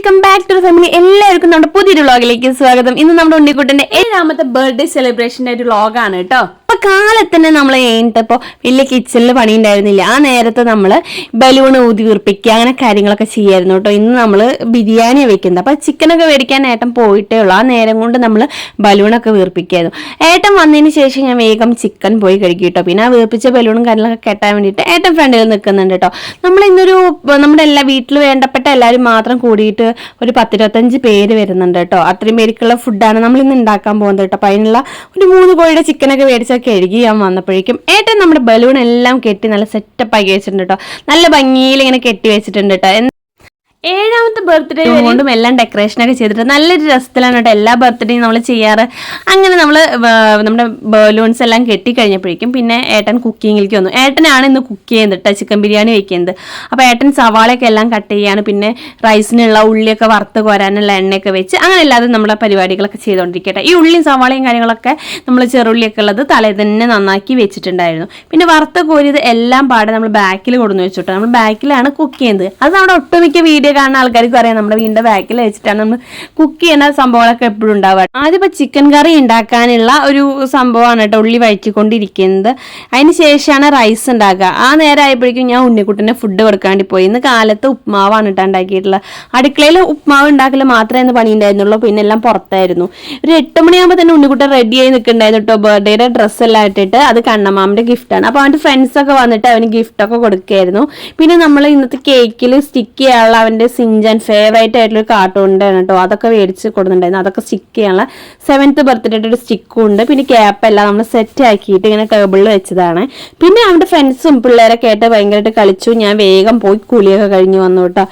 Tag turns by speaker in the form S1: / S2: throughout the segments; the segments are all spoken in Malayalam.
S1: വെൽക്കം ബാക്ക് ടു ഫാമിലി എല്ലാവർക്കും നമ്മുടെ പുതിയൊരു വ്ളോഗിലേക്ക് സ്വാഗതം. ഇന്ന് നമ്മുടെ ഉണ്ണിക്കുട്ടന്റെ ഏഴാമത്തെ ബർത്ത്ഡേ സെലിബ്രേഷന്റെ ഒരു വ്ളോഗാണ് കേട്ടോ. അപ്പൊ കാലത്തന്നെ നമ്മൾ കഴിഞ്ഞിട്ടപ്പോ വലിയ കിച്ചണിൽ പണി ഉണ്ടായിരുന്നില്ല ആ നേരത്തെ നമ്മൾ ബലൂൺ ഊതി വീർപ്പിക്കുക അങ്ങനെ കാര്യങ്ങളൊക്കെ ചെയ്യായിരുന്നു കേട്ടോ. ഇന്ന് നമ്മൾ ബിരിയാണി വെക്കുന്നത്. അപ്പൊ ചിക്കനൊക്കെ മേടിക്കാൻ ഏട്ടൻ പോയിട്ടേ ഉള്ളൂ. ആ നേരം കൊണ്ട് നമ്മൾ ബലൂണൊക്കെ വീർപ്പിക്കായിരുന്നു. ഏട്ടൻ വന്നതിന് ശേഷം ഞാൻ വേഗം ചിക്കൻ പോയി കഴിക്കും കേട്ടോ. പിന്നെ ആ വീർപ്പിച്ച ബലൂണും കാര്യങ്ങളൊക്കെ കെട്ടാൻ വേണ്ടിയിട്ട് ഏട്ടൻ ഫ്രണ്ടിൽ നിൽക്കുന്നുണ്ട് കേട്ടോ. നമ്മൾ ഇന്നൊരു നമ്മുടെ എല്ലാ വീട്ടിൽ വേണ്ടപ്പെട്ട എല്ലാവരും മാത്രം കൂടിയിട്ട് ഒരു പത്തിരുപത്തഞ്ച് പേര് വരുന്നുണ്ട് കേട്ടോ. അത്രയും പേർക്കുള്ള ഫുഡാണ് നമ്മൾ ഇന്ന് ഉണ്ടാക്കാൻ പോകുന്നത് കേട്ടോ. അപ്പോൾ അതിനുള്ള ഒരു മൂന്ന് കോഴിയുടെ ചിക്കനൊക്കെ മേടിച്ചൊക്കെ കഴുകി ഞാൻ വന്നപ്പോഴേക്കും ഏട്ടൻ നമ്മുടെ ബലൂൺ എല്ലാം കെട്ടി നല്ല സെറ്റപ്പ് ആക്കി വെച്ചിട്ടുണ്ട് കേട്ടോ നല്ല ഭംഗിയിൽ ഇങ്ങനെ കെട്ടി വെച്ചിട്ടുണ്ട് കേട്ടോ ഏഴാമത്തെ ബർത്ത്ഡേ കൊണ്ടും എല്ലാം ഡെക്കറേഷൻ ഒക്കെ ചെയ്തിട്ട് നല്ലൊരു രസത്തിലാണ് കേട്ടോ എല്ലാ ബർത്ത്ഡേയും നമ്മൾ ചെയ്യാറ്. അങ്ങനെ നമ്മൾ നമ്മുടെ ബലൂൺസ് എല്ലാം കെട്ടി കഴിഞ്ഞപ്പോഴേക്കും പിന്നെ ഏട്ടൻ കുക്കിങ്ങിലേക്ക് വന്നു. ഏട്ടനാണ് ഇന്ന് കുക്ക് ചെയ്യുന്നത് കേട്ടോ ചിക്കൻ ബിരിയാണി വെക്കുന്നത്. അപ്പോൾ ഏട്ടൻ സവാളയൊക്കെ എല്ലാം കട്ട് ചെയ്യാണ്. പിന്നെ റൈസിനുള്ള ഉള്ളിയൊക്കെ വറുത്ത് കോരാനുള്ള എണ്ണയൊക്കെ വെച്ച് അങ്ങനെ അല്ലാതെ നമ്മുടെ പരിപാടികളൊക്കെ ചെയ്തുകൊണ്ടിരിക്കട്ടെ ഈ ഉള്ളിയും സവാളയും കാര്യങ്ങളൊക്കെ നമ്മൾ ചെറുള്ളിയൊക്കെ ഉള്ളത് തലേ തന്നെ നന്നാക്കി വെച്ചിട്ടുണ്ടായിരുന്നു. പിന്നെ വറുത്ത് കോരിയത് എല്ലാം പാടെ നമ്മൾ ബാക്കിൽ കൊടുന്നു വെച്ചിട്ടോ നമ്മൾ ബാക്കിലാണ് കുക്ക് ചെയ്യുന്നത്. അത് നമ്മുടെ ഒട്ടുമിക്ക വീഡിയോ കാണുന്ന ആൾക്കാർക്ക് അറിയാം നമ്മുടെ വീടിന്റെ ബാക്കിൽ വെച്ചിട്ടാണ് നമ്മൾ കുക്ക് ചെയ്യുന്ന സംഭവങ്ങളൊക്കെ എപ്പോഴും ഉണ്ടാവുക. ആദ്യം ചിക്കൻ കറി ഉണ്ടാക്കാനുള്ള ഒരു സംഭവമാണ് കേട്ടോ ഉള്ളി വഴിച്ചുകൊണ്ടിരിക്കുന്നത് അതിന് ശേഷമാണ് റൈസ് ഉണ്ടാക്കുക. ആ നേരം ആയപ്പോഴേക്കും ഞാൻ ഉണ്ണിക്കുട്ടനെ ഫുഡ് കൊടുക്കാൻ വേണ്ടി പോയി. ഇന്ന് കാലത്ത് ഉപ്മാവാണ് കേട്ടോ ഉണ്ടാക്കിയിട്ടുള്ളത്. അടുക്കളയിൽ ഉപ്മാവ് ഉണ്ടാക്കൽ മാത്രമേ ഇന്ന് പണി ഉണ്ടായിരുന്നുള്ളൂ പിന്നെ എല്ലാം പുറത്തായിരുന്നു. ഒരു എട്ട് മണിയാകുമ്പോൾ തന്നെ ഉണ്ണിക്കുട്ടൻ റെഡി ആയി നിൽക്കുന്നുണ്ടായിരുന്നു കേട്ടോ. ബർത്ത്ഡേയുടെ ഡ്രസ്സ് എല്ലാം ഇട്ടിട്ട് അത് കണ്ണമാമിന്റെ ഗിഫ്റ്റാണ് അപ്പോൾ അവന്റെ ഫ്രണ്ട്സ് ഒക്കെ വന്നിട്ട് അവന് ഗിഫ്റ്റൊക്കെ കൊടുക്കുകയായിരുന്നു. പിന്നെ നമ്മൾ ഇന്നത്തെ കേക്കിൽ സ്റ്റിക്ക് ചെയ്യാനുള്ള അവന്റെ സിഞ്ചൻ ഫേവറേറ്റ് ആയിട്ടുള്ള കാർട്ടൂൺ ആണ് കേട്ടോ. അതൊക്കെ മേടിച്ച് കൊടുക്കുന്നുണ്ടായിരുന്നു അതൊക്കെ സ്റ്റിക്ക് ചെയ്യാനുള്ള സെവൻത്ത് ബർത്ത്ഡേയുടെ ഒരു സ്റ്റിക്കും ഉണ്ട്. പിന്നെ ക്യാപ്പ് എല്ലാം നമ്മൾ സെറ്റ് ആക്കിയിട്ട് ഇങ്ങനെ ടേബിളിൽ വെച്ചതാണ്. പിന്നെ അവന്റെ ഫ്രണ്ട്സും പിള്ളേരൊക്കെ ആയിട്ട് ഭയങ്കരമായിട്ട് കളിച്ചു. ഞാൻ വേഗം പോയി കുളിയൊക്കെ കഴിഞ്ഞ് വന്നു കേട്ടോ.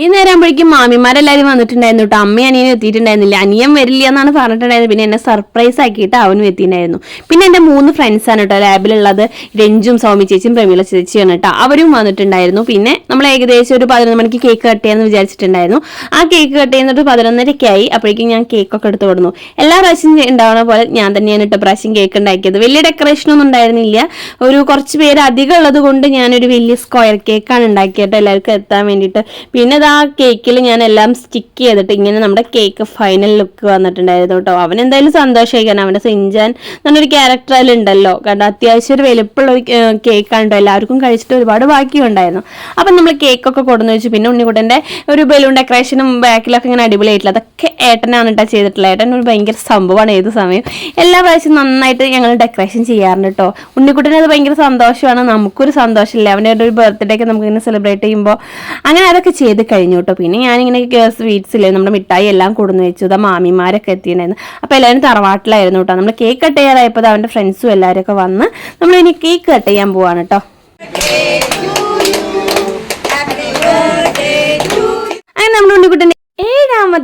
S1: ഈ നേരം ആകുമ്പോഴേക്കും മാമിമാരെല്ലാവരും വന്നിട്ടുണ്ടായിരുന്നു കേട്ടോ അമ്മയും അനിയനും എത്തിയിട്ടുണ്ടായിരുന്നില്ല. അനിയൻ വരില്ല എന്നാണ് പറഞ്ഞിട്ടുണ്ടായിരുന്നത്. പിന്നെ എന്നെ സർപ്രൈസ് ആക്കിയിട്ട് അവനും എത്തിയിട്ടുണ്ടായിരുന്നു. പിന്നെ എന്റെ മൂന്ന് ഫ്രണ്ട്സാണ് കേട്ടോ ലാബിലുള്ളത് രഞ്ജും സൗമി ചേച്ചിയും പ്രമീള ചേച്ചിയാണ് കേട്ടോ അവരും വന്നിട്ടുണ്ടായിരുന്നു. പിന്നെ നമ്മൾ ഏകദേശം ഒരു പതിനൊന്ന് മണിക്ക് കേക്ക് കട്ട് ചെയ്യാമെന്ന് വിചാരിച്ചിട്ടുണ്ടായിരുന്നു. ആ കേക്ക് കട്ട് പതിനൊന്നരയ്ക്ക് ആയി അപ്പോഴേക്കും ഞാൻ കേക്കൊക്കെ എടുത്ത് കൊടുന്നു. എല്ലാ പ്രാവശ്യം ഉണ്ടാവുന്ന പോലെ ഞാൻ തന്നെയാണ് കേട്ടോ പ്രാവശ്യം കേക്ക് ഉണ്ടാക്കിയത്. വലിയ ഡെക്കറേഷനൊന്നും ഉണ്ടായിരുന്നില്ല. ഒരു കുറച്ച് പേര് അധികം ഉള്ളത് കൊണ്ട് ഞാനൊരു വലിയ സ്ക്വയർ കേക്കാണ് ഉണ്ടാക്കിയിട്ട് എല്ലാവർക്കും എത്താൻ വേണ്ടിയിട്ട്. പിന്നെ അത് ആ കേക്കിൽ ഞാൻ എല്ലാം സ്റ്റിക്ക് ചെയ്തിട്ട് ഇങ്ങനെ നമ്മുടെ കേക്ക് ഫൈനൽ ലുക്ക് വന്നിട്ടുണ്ടായിരുന്നു കേട്ടോ അവൻ എന്തായാലും സന്തോഷമായിരിക്കണം അവന്റെ സിഞ്ചാൻ നല്ലൊരു ക്യാരക്ടർ അതിലുണ്ടല്ലോ കാരണം അത്യാവശ്യം ഒരു വലുപ്പുള്ള ഒരു കേക്കാണ് കേട്ടോ എല്ലാവർക്കും കഴിച്ചിട്ട് ഒരുപാട് ബാക്കിയുണ്ടായിരുന്നു അപ്പം നമ്മൾ കേക്കൊക്കെ കൊടുന്നു വെച്ചു. പിന്നെ ഉണ്ണിക്കുട്ടന്റെ ഒരു ബലൂൺ ഡെക്കറേഷനും ബാക്കിലൊക്കെ ഇങ്ങനെ അടിപൊളിയായിട്ടില്ല. അതൊക്കെ ഏട്ടനാണ് കേട്ടോ ചെയ്തിട്ടുള്ളത്. ഏട്ടൻ ഒരു ഭയങ്കര സംഭവമാണ് ഏത് സമയം. എല്ലാ പ്രാവശ്യം നന്നായിട്ട് ഞങ്ങൾ ഡെക്കറേഷൻ ചെയ്യാറുണ്ട് കേട്ടോ ഉണ്ണിക്കുട്ടന് അത് ഭയങ്കര സന്തോഷമാണ്. നമുക്കൊരു സന്തോഷമില്ല. അവന്റെ ഒരു ബർത്ത്ഡേ ഒക്കെ നമുക്ക് ഇങ്ങനെ സെലിബ്രേറ്റ് ചെയ്യുമ്പോൾ അങ്ങനെ അതൊക്കെ ചെയ്ത് കഴിഞ്ഞു കേട്ടോ. പിന്നെ ഞാനിങ്ങനെ സ്വീറ്റ്സില്ലേ നമ്മുടെ മിഠായി എല്ലാം കൊടുന്ന് വെച്ചു. ഇതാ മാമിമാരൊക്കെ എത്തിയിട്ടുണ്ടായിരുന്നു. അപ്പോൾ എല്ലാവരും തറവാട്ടിലായിരുന്നു കേട്ടോ. നമ്മൾ കേക്ക് കട്ട് ചെയ്യാറായപ്പോൾ അവന്റെ ഫ്രണ്ട്സും എല്ലാവരും ഒക്കെ വന്ന് നമ്മളിനി കേക്ക് കട്ട് ചെയ്യാൻ പോവാണ് കേട്ടോ.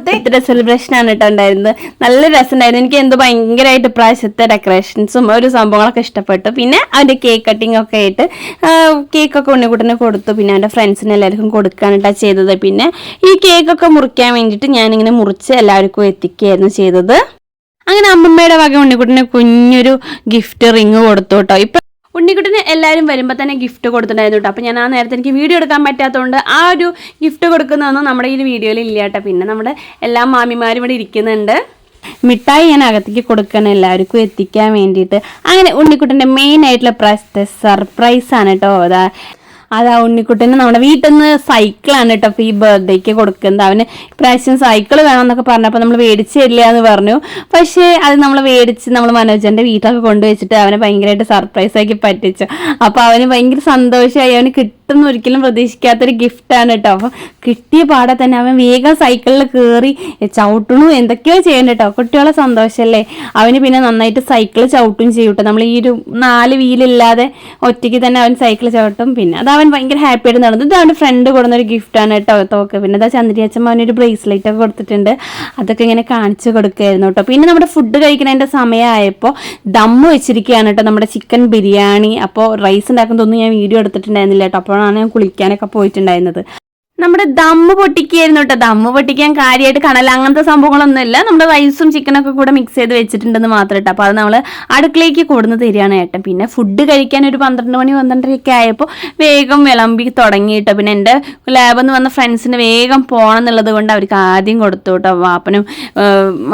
S1: ബർത്ത്ഡേ സെലിബ്രേഷൻ ആണ് കേട്ടോ ഉണ്ടായിരുന്നത്. നല്ല രസമുണ്ടായിരുന്നു. എനിക്ക് എന്തോ ഭയങ്കരമായിട്ട് പ്രാവശ്യത്തെ ഡെക്കറേഷൻസും ഒരു സംഭവങ്ങളൊക്കെ ഇഷ്ടപ്പെട്ടു. പിന്നെ അവന്റെ കേക്ക് കട്ടിംഗ് ഒക്കെ ആയിട്ട് കേക്കൊക്കെ ഉണ്ണിക്കുട്ടനെ കൊടുത്തു. പിന്നെ അവന്റെ ഫ്രണ്ട്സിന് എല്ലാവർക്കും കൊടുക്കാണ് കേട്ടോ ചെയ്തത്. പിന്നെ ഈ കേക്കൊക്കെ മുറിക്കാൻ വേണ്ടിയിട്ട് ഞാനിങ്ങനെ മുറിച്ച് എല്ലാവർക്കും എത്തിക്കുകയായിരുന്നു ചെയ്തത്. അങ്ങനെ അമ്മമ്മയുടെ വക ഉണ്ണിക്കുട്ടന് കുഞ്ഞൊരു ഗിഫ്റ്റ് റിങ് കൊടുത്തു കേട്ടോ ഇപ്പൊ ഉണ്ണിക്കുട്ടിന് എല്ലാവരും വരുമ്പോൾ തന്നെ ഗിഫ്റ്റ് കൊടുത്തിട്ടുണ്ടായിരുന്നു കേട്ടോ അപ്പോൾ ഞാൻ ആ നേരത്തെ എനിക്ക് വീഡിയോ എടുക്കാൻ പറ്റാത്തതുകൊണ്ട് ആ ഒരു ഗിഫ്റ്റ് കൊടുക്കുന്നതൊന്നും നമ്മുടെ ഈ വീഡിയോയിൽ ഇല്ല കേട്ടോ പിന്നെ നമ്മുടെ എല്ലാ മാമിമാരും ഇവിടെ ഇരിക്കുന്നുണ്ട്. മിഠായി ഞാൻ അകത്തേക്ക് കൊടുക്കണം എല്ലാവർക്കും എത്തിക്കാൻ വേണ്ടിയിട്ട്. അങ്ങനെ ഉണ്ണിക്കുട്ടന്റെ മെയിൻ ആയിട്ടുള്ള പ്രശ്നത്തെ സർപ്രൈസ് ആണ് കേട്ടോ അതാ അതാ ഉണ്ണിക്കുട്ടന് നമ്മുടെ വീട്ടിൽ നിന്ന് സൈക്കിളാണ് കേട്ടോ ഈ ബർത്ത്ഡേക്ക് കൊടുക്കുന്നത്. അവന് ഇപ്രാവശ്യം സൈക്കിൾ വേണം എന്നൊക്കെ പറഞ്ഞപ്പോൾ നമ്മൾ മേടിച്ച് തരില്ല എന്ന് പറഞ്ഞു. പക്ഷേ അത് നമ്മൾ മേടിച്ച് നമ്മൾ മനോജന്റെ വീട്ടിലൊക്കെ കൊണ്ടുവച്ചിട്ട് അവനെ ഭയങ്കരമായിട്ട് സർപ്രൈസ് ആക്കി പറ്റിച്ചു. അപ്പോൾ അവന് ഭയങ്കര സന്തോഷമായി. അവന് കിട്ടുന്ന ഒരിക്കലും പ്രതീക്ഷിക്കാത്തൊരു ഗിഫ്റ്റാണ് കേട്ടോ അപ്പം കിട്ടിയ പാടെ തന്നെ അവൻ വേഗം സൈക്കിളിൽ കയറി ചവിട്ടണു. എന്തൊക്കെയോ ചെയ്യണ്ട കേട്ടോ കുട്ടികളെ സന്തോഷമല്ലേ അവന് പിന്നെ നന്നായിട്ട് സൈക്കിൾ ചവിട്ടും ചെയ്യും കേട്ടോ നമ്മൾ ഈ ഒരു നാല് വീലില്ലാതെ ഒറ്റയ്ക്ക് തന്നെ അവൻ സൈക്കിൾ ചവിട്ടും. പിന്നെ അത് അവൻ ഭയങ്കര ഹാപ്പി ആയിട്ട് നടന്നു. ഇത് അവന്റെ ഫ്രണ്ട് കൊടുന്നൊരു ഗിഫ്റ്റാണ് കേട്ടോ തോക്ക്. പിന്നെ അതാ ചന്ദ്രി അച്ഛൻ അവനൊരു ബ്രേസ്ലെറ്റ് ഒക്കെ കൊടുത്തിട്ടുണ്ട്. അതൊക്കെ ഇങ്ങനെ കാണിച്ചു കൊടുക്കുകയായിരുന്നു കേട്ടോ പിന്നെ നമ്മുടെ ഫുഡ് കഴിക്കുന്നതിന്റെ സമയമായപ്പോൾ ദമ്മ് വെച്ചിരിക്കുകയാണ് കേട്ടോ നമ്മുടെ ചിക്കൻ ബിരിയാണി. അപ്പോൾ റൈസ് ഉണ്ടാക്കുന്നതൊന്നും ഞാൻ വീഡിയോ എടുത്തിട്ടുണ്ടായിരുന്നില്ല കേട്ടോ അപ്പോഴാണ് ഞാൻ കുളിക്കാനൊക്കെ പോയിട്ടുണ്ടായിരുന്നത്. നമ്മുടെ ദമ്മ് പൊട്ടിക്കായിരുന്നു കേട്ടോ. ദമ്മ് പൊട്ടിക്കാൻ കാര്യമായിട്ട് കണല അങ്ങനത്തെ സംഭവങ്ങളൊന്നുമില്ല. നമ്മുടെ റൈസും ചിക്കനൊക്കെ കൂടെ മിക്സ് ചെയ്ത് വെച്ചിട്ടുണ്ടെന്ന് മാത്രം കേട്ടോ. അപ്പോൾ അത് നമ്മൾ അടുക്കളയ്ക്ക് കൊടുന്ന് തരികയാണ് ഏട്ടൻ. പിന്നെ ഫുഡ് കഴിക്കാൻ ഒരു പന്ത്രണ്ട് മണി പന്ത്രണ്ടരയൊക്കെ ആയപ്പോൾ വേഗം വിളമ്പി തുടങ്ങി കേട്ടോ. പിന്നെ എന്റെ ലാബിൽ നിന്ന് വന്ന ഫ്രണ്ട്സിന് വേഗം പോകണം എന്നുള്ളത് കൊണ്ട് അവർക്ക് ആദ്യം കൊടുത്തു കേട്ടോ. വാപ്പനും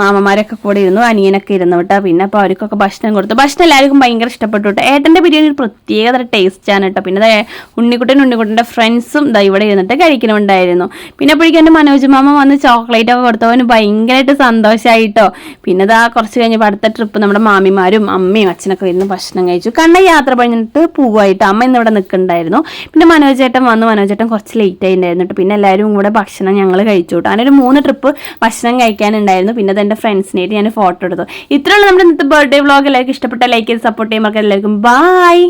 S1: മാമന്മാരൊക്കെ കൂടെ ഇരുന്നു അനിയനൊക്കെ ഇരുന്നു കേട്ടോ. പിന്നെ അപ്പോൾ അവർക്കൊക്കെ ഭക്ഷണം കൊടുത്തു. ഭക്ഷണം എല്ലാവർക്കും ഭയങ്കര ഇഷ്ടപ്പെട്ടു കേട്ടോ. ഏട്ടന്റെ ബിരിയാണി ഒരു പ്രത്യേകത ടേസ്റ്റാണ് കേട്ടോ. പിന്നെ ഉണ്ണിക്കുട്ടൻ ഉണ്ണിക്കുട്ടന്റെ ഫ്രണ്ട്സും ദാ ഇവിടെ ഇരുന്നിട്ട് കഴിക്കണമുണ്ടായിരുന്നു പിന്നെ അപ്പോഴേക്കും എന്റെ മനോജ് മാമ വന്ന് ചോക്ലേറ്റ് ഒക്കെ കൊടുത്തവന് ഭയങ്കരമായിട്ട് സന്തോഷമായിട്ടോ പിന്നെ ദാ കുറച്ച് കഴിഞ്ഞപ്പോൾ അടുത്ത ട്രിപ്പ് നമ്മുടെ മാമിമാരും അമ്മയും അച്ഛനൊക്കെ ഇരുന്ന് ഭക്ഷണം കഴിച്ചു. കണ്ണ യാത്ര പറഞ്ഞിട്ട് പൂവായിട്ട് അമ്മ ഇന്നിവിടെ നിൽക്കുന്നുണ്ടായിരുന്നു. പിന്നെ മനോജേട്ടൻ വന്ന്. മനോജേട്ടൻ കുറച്ച് ലേറ്റ് ആയിട്ടുണ്ടായിരുന്നു പിന്നെ എല്ലാവരും കൂടെ ഭക്ഷണം ഞങ്ങൾ കഴിച്ചു കേട്ടോ. അങ്ങനെ ഒരു മൂന്ന് ട്രിപ്പ് ഭക്ഷണം കഴിക്കാനുണ്ടായിരുന്നു. പിന്നെ അത് എന്റെ ഫ്രണ്ട്സിനായിട്ട് ഞാൻ ഫോട്ടോ എടുത്തു. ഇത്രയുള്ള നമ്മുടെ ഇന്നത്തെ ബർത്ത്ഡേ വ്ളോഗ് എല്ലാവർക്കും ഇഷ്ടപ്പെട്ട ലൈക്ക് ചെയ്ത് സപ്പോർട്ട് ചെയ്യുമ്പോൾ എല്ലാവർക്കും ബൈ